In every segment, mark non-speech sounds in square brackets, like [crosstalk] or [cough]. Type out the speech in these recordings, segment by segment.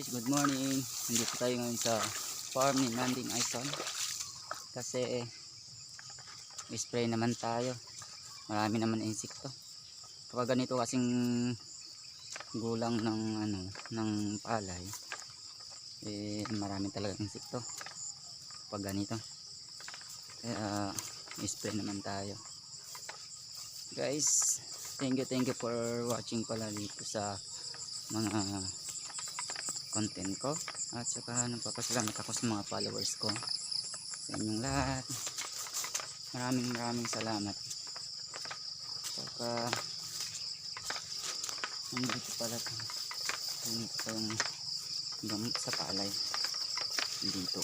guys, good morning. Nandito tayo ngayon sa farm ni Nanding Ison. Kasi spray naman tayo. Marami naman insekto. Kapag ganito kasing gulang ng ano ng palay eh marami talaga insekto. Kapag ganito. Kaya spray naman tayo. Guys, thank you thank you for watching pala dito sa mga content ko. At saka nagpapasalamat ako sa mga followers ko. Sa inyong lahat. Maraming maraming salamat. Saka nandito pala ito nandito pa yung gamot sa palay. Dito.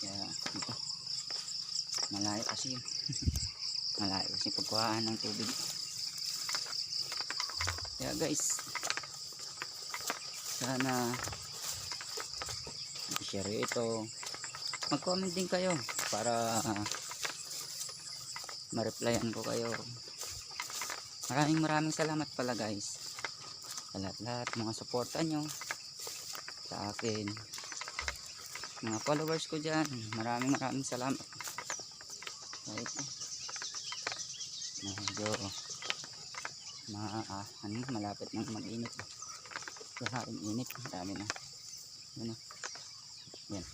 Kaya dito. Malayo kasi [laughs] malayo kasi pagkuhaan ng tubig kaya guys. Sana i-share ito. Mag-comment din kayo para ma-replyan ko kayo. Maraming maraming salamat pala guys. Sa lahat-lahat mga suporta nyo sa akin. Mga followers ko dyan maraming maraming salamat. Ito medyo ma ah, ano, malapit nang mag-init. Laharing init. Dami na. Ano yan.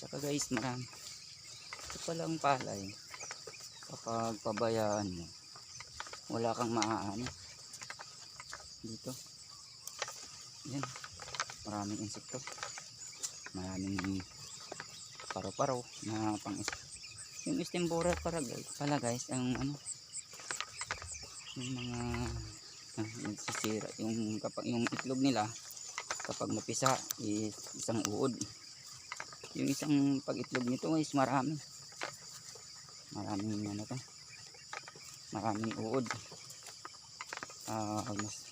Tsaka guys marami. Ito palang palay. Kapag pabayaan mo wala kang maaani dito. Yan. Maraming insekto. Maraming paro-paro na pang yung istimbora para guys pala guys ang ano yung mga ah, nagsisira yung kapag yung itlog nila kapag mapisa is isang uod. Yung isang pag itlog nito is marami. Maraming ano to. Maraming uod. Ah, almost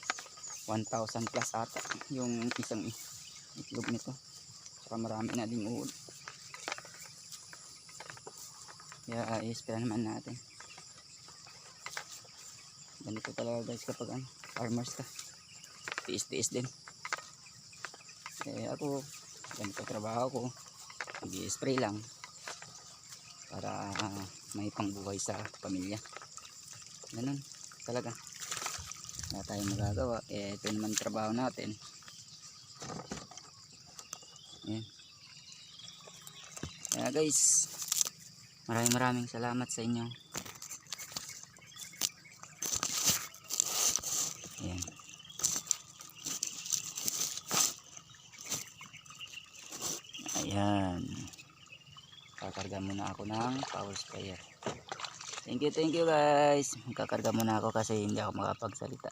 1,000 plus ata yung isang itlog nito. Saka marami na ding uod. Kaya i-spray naman natin ganito talaga guys kapag ano, farmers ka tiis-tiis din. Eh ako ganito trabaho ko. Nag-spray lang. Para ah, may pangbuhay sa pamilya. Ganun talaga. Wala tayong magagawa. Eh ito naman trabaho natin. Yan kaya guys maraming maraming salamat sa inyo Ayan. Kakarga muna ako ng power sprayer. Thank you, thank you guys. Kakarga muna ako kasi hindi ako makapagsalita.